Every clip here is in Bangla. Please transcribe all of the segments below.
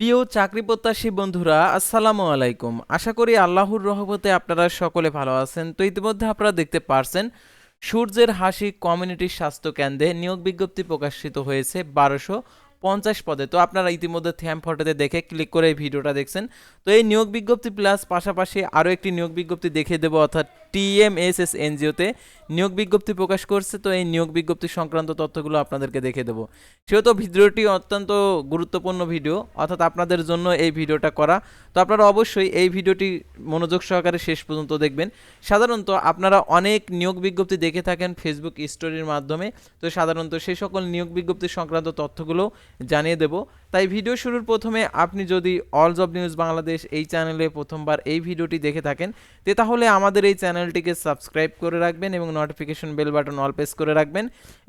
প্রিয় চাকরি প্রত্যাশী বন্ধুরা, আসসালামু আলাইকুম। আশা করি আল্লাহর রহমতে আপনারা সকলে ভালো আছেন। তো ইতিমধ্যে আপনারা দেখতে পারছেন, সূর্যের হাসি কমিউনিটি স্বাস্থ্য কেন্দ্রে নিয়োগ বিজ্ঞপ্তি প্রকাশিত হয়েছে বারোশো পঞ্চাশ পদে। তো আপনারা ইতিমধ্যে থ্যাম ফটোতে দেখে ক্লিক করে এই ভিডিওটা দেখছেন। তো এই নিয়োগ বিজ্ঞপ্তি প্লাস পাশাপাশি আরও একটি নিয়োগ বিজ্ঞপ্তি দেখিয়ে দেবো অর্থাৎ টিএমএসএস এনজিওতে নিয়োগ বিজ্ঞপ্তি প্রকাশ করছে, তো এই নিয়োগ বিজ্ঞপ্তি সংক্রান্ত তথ্যগুলো আপনাদেরকে দেখে দেবো। সেহেতু ভিডিওটি অত্যন্ত গুরুত্বপূর্ণ ভিডিও, অর্থাৎ আপনাদের জন্য এই ভিডিওটা করা। তো আপনারা অবশ্যই এই ভিডিওটি মনোযোগ সহকারে শেষ পর্যন্ত দেখবেন। সাধারণত আপনারা অনেক নিয়োগ বিজ্ঞপ্তি দেখে থাকেন ফেসবুক স্টোরির মাধ্যমে। তো সাধারণত সেই সকল নিয়োগ বিজ্ঞপ্তি সংক্রান্ত তথ্যগুলো জানিয়ে দেব। তাই ভিডিও শুরুর প্রথমে আপনি যদি অল জব নিউজ বাংলাদেশ এই চ্যানেলে প্রথমবার এই ভিডিওটি দেখে থাকেন, তে তাহলে আমাদের এই চ্যানেলটিকে সাবস্ক্রাইব করে রাখবেন এবং notification bell button all press করে রাখবেন।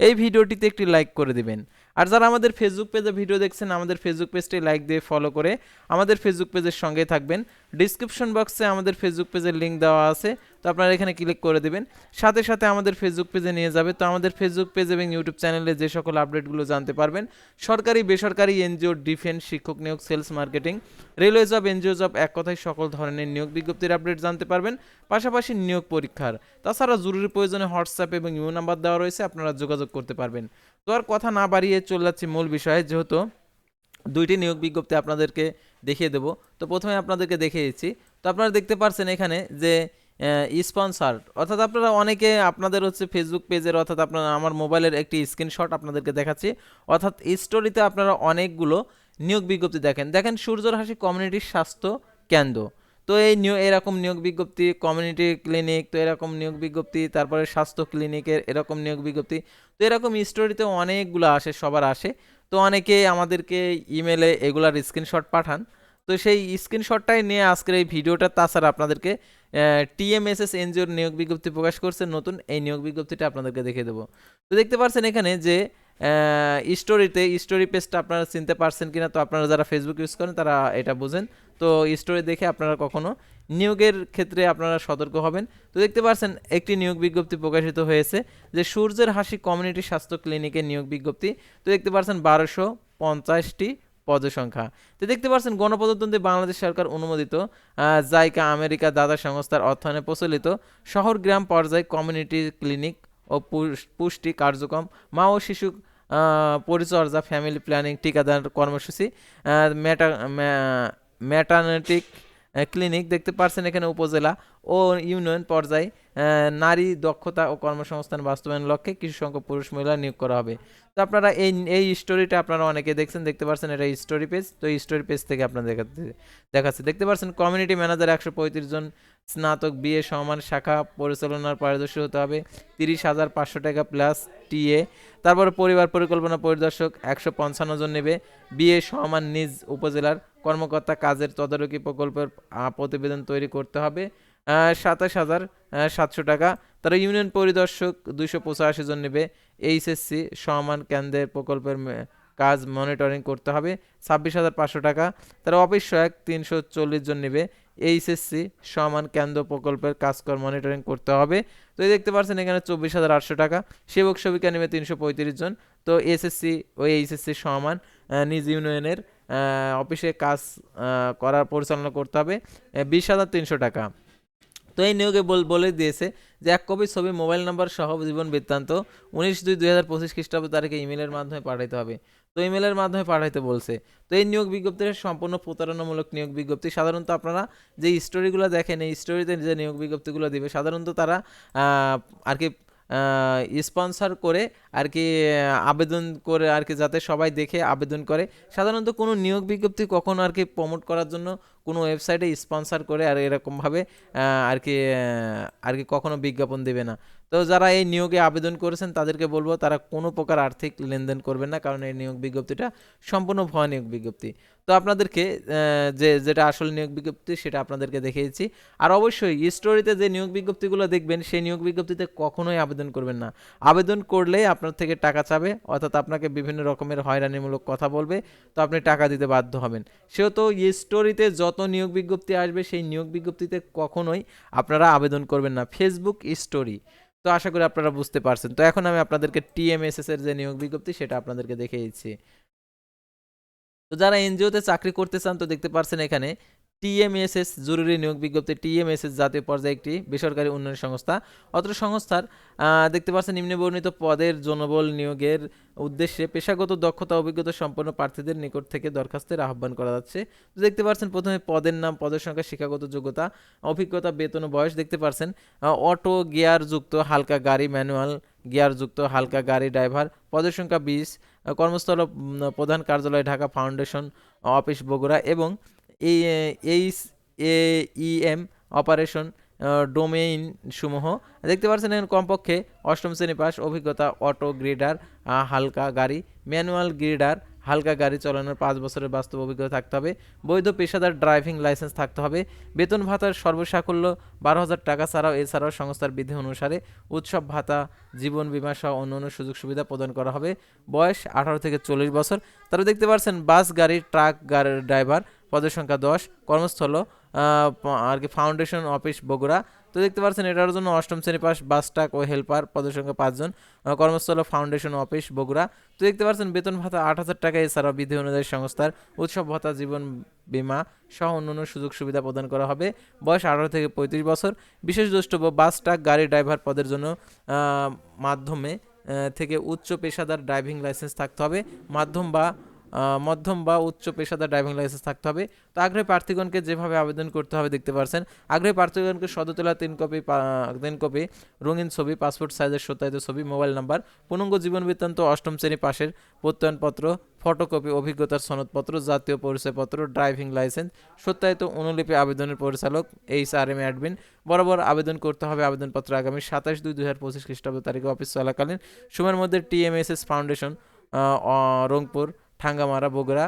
এই ভিডিওটিতে একটি লাইক করে দিবেন। আর যারা আমাদের ফেসবুক পেজে ভিডিও দেখছেন, আমাদের ফেসবুক পেজটি লাইক দিয়ে ফলো করে আমাদের ফেসবুক পেজের সঙ্গে থাকবেন। ডিসক্রিপশন বক্সে আমাদের ফেসবুক পেজের লিঙ্ক দেওয়া আছে, তো আপনারা এখানে ক্লিক করে দেবেন। সাথে সাথে আমাদের ফেসবুক পেজে নিয়ে যাবে, তো আমাদের ফেসবুক পেজ এবং ইউটিউব চ্যানেলে যে সকল আপডেটগুলো জানতে পারবেন, সরকারি, বেসরকারি এনজিও ডিফেন্স শিক্ষক নিয়োগ sales marketing railway job NGO job এক কথায় সকল ধরনের নিয়োগ বিজ্ঞপ্তির আপডেট জানতে পারবেন, পাশাপাশি নিয়োগ পরীক্ষার। তাছাড়া জরুরি প্রয়োজনে হোয়াটসঅ্যাপ এবং ইউ নাম্বার দেওয়া রয়েছে, আপনারা যোগাযোগ করতে পারবেন। তো আর কথা না বাড়িয়ে চলে যাচ্ছি মূল বিষয়ে, যেহেতু দুইটি নিয়োগ বিজ্ঞপ্তি আপনাদেরকে দেখিয়ে দেব। তো প্রথমে আপনাদেরকে দেখিয়ে দিচ্ছি। তো আপনারা দেখতে পারছেন এখানে যে স্পন্সার অর্থাৎ আপনারা অনেকে আপনাদের হচ্ছে ফেসবুক পেজের অর্থাৎ আপনারা আমার মোবাইলের একটি স্ক্রিনশট আপনাদেরকে দেখাচ্ছি। অর্থাৎ স্টোরিতে আপনারা অনেকগুলো নিয়োগ বিজ্ঞপ্তি দেখেন। দেখেন সূর্যর হাসি কমিউনিটির স্বাস্থ্য কেন্দ্র। তো এই নিয়োগ এরকম নিয়োগ বিজ্ঞপ্তি কমিউনিটি ক্লিনিক তো এরকম নিয়োগ বিজ্ঞপ্তি, তারপরে স্বাস্থ্য ক্লিনিকের এরকম নিয়োগ বিজ্ঞপ্তি, তো এরকম স্টোরিতে অনেকগুলো আসে, সবার আসে। তো অনেকে আমাদেরকে ইমেলে এগুলার স্ক্রিনশট পাঠান। তো সেই স্ক্রিনশটটাই নিয়ে আজকের এই ভিডিওটা, তাছাড়া আপনাদেরকে টিএমএসএস এনজিওর নিয়োগ বিজ্ঞপ্তি প্রকাশ করছে, নতুন এই নিয়োগ বিজ্ঞপ্তিটা আপনাদেরকে দেখে দেবো। তো দেখতে পাচ্ছেন এখানে যে স্টোরিতে স্টোরি পেজটা আপনারা চিনতে পারছেন কিনা, তো আপনারা যারা ফেসবুক ইউজ করেন, তারা এটা বুঝেন। তো স্টোরি দেখে আপনারা কখনো নিয়োগের ক্ষেত্রে আপনারা সতর্ক হবেন। তো দেখতে পাচ্ছেন একটি নিয়োগ বিজ্ঞপ্তি প্রকাশিত হয়েছে যে সূর্যের হাসি কমিউনিটি স্বাস্থ্য ক্লিনিকের নিয়োগ বিজ্ঞপ্তি। তো দেখতে পাচ্ছেন বারোশো পঞ্চাশটি পদসংখ্যা তো দেখতে পাচ্ছেন গণপ্রজাতন্ত্রী বাংলাদেশ সরকার অনুমোদিত জাইকা আমেরিকা দাদা সংস্থার অর্থায়নে প্রচলিত শহর গ্রাম পর্যায়ে কমিউনিটি ক্লিনিক ও পুষ্টি কার্যক্রম। মা ও শিশু পরিচর্যা ফ্যামিলি প্ল্যানিং টিকাদান কর্মসূচি ম্যাটা ম্যাটার্নেটিক ক্লিনিক দেখতে পারছেন এখানে উপজেলা। ও ইউনিয়ন পর্যায়ে নারী দক্ষতা ও কর্মসংস্থান বাস্তবায়ন লক্ষ্যে কিছু সংখ্যক পুরুষ মহিলা নিয়োগ করা হবে। তো আপনারা এই এই স্টোরিটা আপনারা অনেকে দেখছেন, দেখতে পাচ্ছেন এটা স্টোরি পেজ তো এই স্টোরি পেজ থেকে আপনারা দেখাতে দেখাচ্ছে। দেখতে পাচ্ছেন কমিউনিটি ম্যানেজার একশো পঁয়ত্রিশ জন স্নাতক বিএ সমান শাখা পরিচালনার পারদর্শী হতে হবে, তিরিশ হাজার পাঁচশো টাকা প্লাস টিএ তারপরে পরিবার পরিকল্পনা পরিদর্শক একশো পঞ্চান্ন জন নেবে, বিএ সমান নিজ উপজেলার কর্মকর্তা কাজের তদারকি প্রকল্পের প্রতিবেদন তৈরি করতে হবে। সাতাশ হাজার সাতশো টাকা। তারা ইউনিয়ন পরিদর্শক দুইশো পঁচাশি জন নেবে। এইচএসসি সমান কেন্দ্রের প্রকল্পের কাজ মনিটরিং করতে হবে। ছাব্বিশ হাজার পাঁচশো টাকা। তারা অফিস সহায়ক তিনশো চল্লিশ জন নেবে। এইচএসসি সমান কেন্দ্র প্রকল্পের কাজকর মনিটরিং করতে হবে। তো দেখতে পাচ্ছেন এখানে চব্বিশ হাজার আটশো টাকা। সেবক সেবিকা নেবে তিনশো পঁয়ত্রিশ জন। তো এসএসসি ও এইচএসসি সমান নিজ ইউনিয়নের অফিসে কাজ করার পরিচালনা করতে হবে। বিশ হাজার তিনশো টাকা। তো এই নিয়োগে বলে দিয়েছে যে এক কপি ছবি, মোবাইল নাম্বার সহ জীবন বৃত্তান্ত, উনিশ দুই দুই হাজার পঁচিশ খ্রিস্টাব্দ তারিখে ইমেলের মাধ্যমে পাঠাইতে হবে। তো ইমেলের মাধ্যমে পাঠাইতে বলছে, তো এই নিয়োগ বিজ্ঞপ্তির সম্পূর্ণ প্রতারণামূলক নিয়োগ বিজ্ঞপ্তি, সাধারণত আপনারা যে স্টোরিগুলো দেখেন, এই স্টোরিতে যে নিয়োগ বিজ্ঞপ্তিগুলো দিবে, সাধারণত তারা আর কি স্পন্সর করে আর কি আবেদন করে আর কি যাতে সবাই দেখে আবেদন করে। সাধারণত কোনো নিয়োগ বিজ্ঞপ্তি কখনো আর কি প্রমোট করার জন্য কোনো ওয়েবসাইটে স্পন্সর করে আর এরকমভাবে আর কি আর কি কখনো বিজ্ঞাপন দেবে না। তো যারা এই নিয়োগে আবেদন করেছেন তাদেরকে বলব, তারা কোনো প্রকার আর্থিক লেনদেন করবেন না, কারণ এই নিয়োগ বিজ্ঞপ্তিটা সম্পূর্ণ ভয় নিয়োগ বিজ্ঞপ্তি। তো আপনাদেরকে যে, যেটা আসল নিয়োগ বিজ্ঞপ্তি সেটা আপনাদেরকে দেখিয়েছি। আর অবশ্যই স্টোরিতে যে নিয়োগ বিজ্ঞপ্তিগুলো দেখবেন, সেই নিয়োগ বিজ্ঞপ্তিতে কখনোই আবেদন করবেন না। আবেদন করলেই আপনার থেকে টাকা চাবে, অর্থাৎ আপনাকে বিভিন্ন রকমের হয়রানিমূলক কথা বলবে, তো আপনি টাকা দিতে বাধ্য হবেন। সেহেতু স্টোরিতে যত নিয়োগ বিজ্ঞপ্তি আসবে, সেই নিয়োগ বিজ্ঞপ্তিতে কখনোই আপনারা আবেদন করবেন না। ফেসবুক স্টোরি তো আশা করি আপনারা বুঝতে পারছেন। তো এখন আমি আপনাদেরকে টিএমএসএস এর যে নিয়োগ বিজ্ঞপ্তি, সেটা আপনাদেরকে দেখিয়ে দিচ্ছি। তো যারা এনজিওতে চাকরি করতে চান, তো দেখতে পারছেন এখানে টিএমএসএস জরুরি নিয়োগ বিজ্ঞপ্তি টিএমএসএস জাতীয় পর্যায়ে একটি বেসরকারি উন্নয়ন সংস্থা। অত্র সংস্থার দেখতে পাচ্ছেন নিম্নে বর্ণিত পদের জনবল নিয়োগের উদ্দেশ্যে পেশাগত দক্ষতা, অভিজ্ঞতা সম্পন্ন প্রার্থীদের নিকট থেকে দরখাস্তের আহ্বান করা যাচ্ছে। দেখতে পাচ্ছেন প্রথমে পদের নাম, পদের সংখ্যা, শিক্ষাগত যোগ্যতা, অভিজ্ঞতা, বেতন বয়স দেখতে পাচ্ছেন অটো গিয়ার যুক্ত, হালকা গাড়ি, ম্যানুয়াল গিয়ার যুক্ত, হালকা গাড়ি ড্রাইভার, পদের সংখ্যা বিশ কর্মস্থল প্রধান কার্যালয়, ঢাকা ফাউন্ডেশন, অফিস বগুড়া এবং H, A M operation domain সমূহ দেখতে এখানে কমপক্ষে অষ্টম শ্রেণি পাস, অভিজ্ঞতা অটো গ্রিডার হালকা গাড়ি, ম্যানুয়াল গ্রিডার, হালকা গাড়ি চালানোর পাঁচ বছরের বাস্তব অভিজ্ঞতা থাকতে হবে। বৈধ পেশাদার ড্রাইভিং লাইসেন্স থাকতে হবে। বেতন ভাতার সর্বসাকুল্য বারো হাজার টাকা ছাড়াও এছাড়াও সংস্থার বিধি অনুসারে উৎসব ভাতা, জীবন বীমা সহ অন্যান্য সুযোগ সুবিধা প্রদান করা হবে। বয়স আঠারো থেকে চল্লিশ বছর। তারপর দেখতে পাচ্ছেন বাস গাড়ি, ট্রাক গাড়ির ড্রাইভার পদের সংখ্যা দশ, কর্মস্থল আর কি ফাউন্ডেশন অফিস বগুড়া। তো দেখতে পাচ্ছেন এটার জন্য অষ্টম শ্রেণি পাস বাস ট্রাক ও হেল্পার পদের সংখ্যা পাঁচজন কর্মস্থল ফাউন্ডেশন অফিস বগুড়া। তো দেখতে পাচ্ছেন বেতন ভাতা আট হাজার টাকা, এছাড়াও বিধি অনুযায়ী সংস্থার উৎসব ভাতা, জীবন বীমা সহ অন্যান্য সুযোগ সুবিধা প্রদান করা হবে। বয়স আঠারো থেকে পঁয়ত্রিশ বছর। বিশেষ দ্রষ্টব্য বাস ট্রাক গাড়ি ড্রাইভার পদের জন্য মাধ্যমে থেকে উচ্চ পেশাদার ড্রাইভিং লাইসেন্স থাকতে হবে। মাধ্যম বা মধ্যম বা উচ্চ পেশাদার ড্রাইভিং লাইসেন্স থাকতে হবে। তো আগ্রহী প্রার্থীগণকে যেভাবে আবেদন করতে হবে, দেখতে পারছেন। আগ্রহী প্রার্থীগণকে সদতলা তিন কপি তিন কপি রঙিন ছবি পাসপোর্ট সাইজের সত্যায়িত ছবি মোবাইল নাম্বার পূর্ণাঙ্গ জীবন বৃত্তান্ত, অষ্টম শ্রেণি পাশের প্রত্যয়নপত্র ফটোকপি অভিজ্ঞতার সনদপত্র, জাতীয় পরিচয়পত্র ড্রাইভিং লাইসেন্স সত্যায়িত অনুলিপি আবেদনের পরিচালক এইচ আর এম অ্যাডমিন বরাবর আবেদন করতে হবে আবেদনপত্র আগামী সাতাশ দুই দুই হাজার পঁচিশ খ্রিস্টাব্দ তারিখে অফিস চলাকালীন। সময়ের মধ্যে টিএমএসএস ফাউন্ডেশন রংপুর ঠাঙ্গামারা বগুড়া।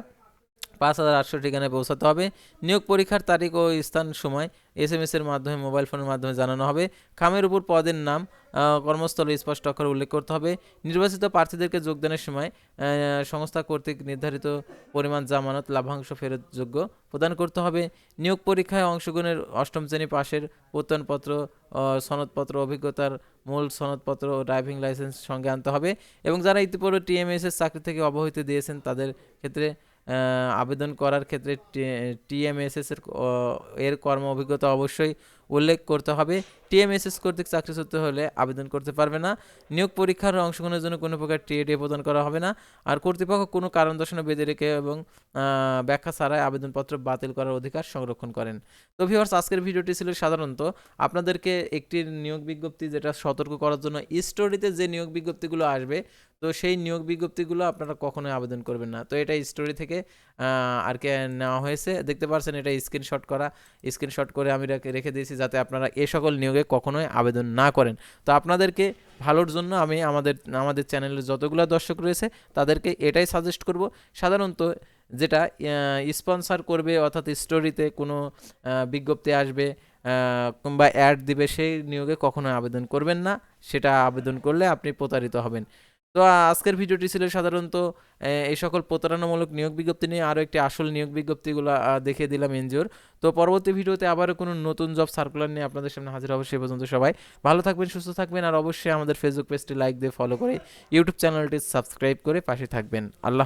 পাঁচ হাজার আটশো ঠিকানায় পৌঁছাতে হবে। নিয়োগ পরীক্ষার তারিখ ও স্থান সময় এস এম এর মাধ্যমে, মোবাইল ফোনের মাধ্যমে জানানো হবে। খামের উপর পদের নাম কর্মস্থলে স্পষ্ট অক্ষরে উল্লেখ করতে হবে। নির্বাচিত প্রার্থীদেরকে যোগদানের সময় সংস্থা কর্তৃক নির্ধারিত পরিমাণ জামানত লাভাংশ ফেরত যোগ্য প্রদান করতে হবে। নিয়োগ পরীক্ষায় অংশগ্রহণের অষ্টম শ্রেণি পাশের প্রত্যয়নপত্র সনদপত্র, অভিজ্ঞতার মূল সনদপত্র ও ড্রাইভিং লাইসেন্স সঙ্গে আনতে হবে। এবং যারা ইতিপূর্বে টিএমএস এর চাকরি থেকে অবহিত দিয়েছেন, তাদের ক্ষেত্রে আবেদন করার ক্ষেত্রে টিএমএসএস এর কর্ম অভিজ্ঞতা অবশ্যই উল্লেখ করতে হবে। টিএমএসএস কর্তৃক চাকরিচ্যুত হলে আবেদন করতে পারবে না। নিয়োগ পরীক্ষার অংশগ্রহণের জন্য কোনো প্রকার টিএডি প্রদান করা হবে না। আর কর্তৃপক্ষ কোনো কারণ দর্শনে বেঁধে রেখে এবং ব্যাখ্যা ছাড়াই আবেদনপত্র বাতিল করার অধিকার সংরক্ষণ করেন। তো ভিউয়ার্স আজকের ভিডিওটি ছিল সাধারণত আপনাদেরকে একটি নিয়োগ বিজ্ঞপ্তি যেটা সতর্ক করার জন্য স্টোরিতে যে নিয়োগ বিজ্ঞপ্তিগুলো আসবে, তো সেই নিয়োগ বিজ্ঞপ্তিগুলো আপনারা কখনোই আবেদন করবেন না। তো এটা স্টোরি থেকে আর কে নেওয়া হয়েছে। দেখতে পাচ্ছেন এটা স্ক্রিনশট করা। স্ক্রিনশট করে আমি রেখে- দিয়েছি যাতে আপনারা এ সকল নিয়োগে কখনোই আবেদন না করেন। তো আপনাদেরকে ভালোর জন্য আমি আমাদের আমাদের চ্যানেলের যতগুলো দর্শক রয়েছে, তাদেরকে এটাই সাজেস্ট করব। সাধারণত যেটা স্পন্সার করবে অর্থাৎ স্টোরিতে কোনো বিজ্ঞপ্তি আসবে কিংবা অ্যাড দিবে, সেই নিয়োগে কখনো আবেদন করবেন না। সেটা আবেদন করলে আপনি প্রতারিত হবেন। তো আজকের ভিডিওটি ছিল সাধারণত এই সকল প্রতারণামূলক নিয়োগ বিজ্ঞপ্তি নিয়ে আরও একটি আসল নিয়োগ বিজ্ঞপ্তিগুলো দেখে দিলাম এনজিওর। তো পরবর্তী ভিডিওতে আবারও কোনো নতুন জব সার্কুলার নিয়ে আপনাদের সামনে হাজির হব সে পর্যন্ত সবাই। ভালো থাকবেন, সুস্থ থাকবেন আর অবশ্যই আমাদের ফেসবুক পেজটি লাইক দিয়ে ফলো করে ইউটিউব চ্যানেলটি সাবস্ক্রাইব করে পাশে থাকবেন। আল্লাহ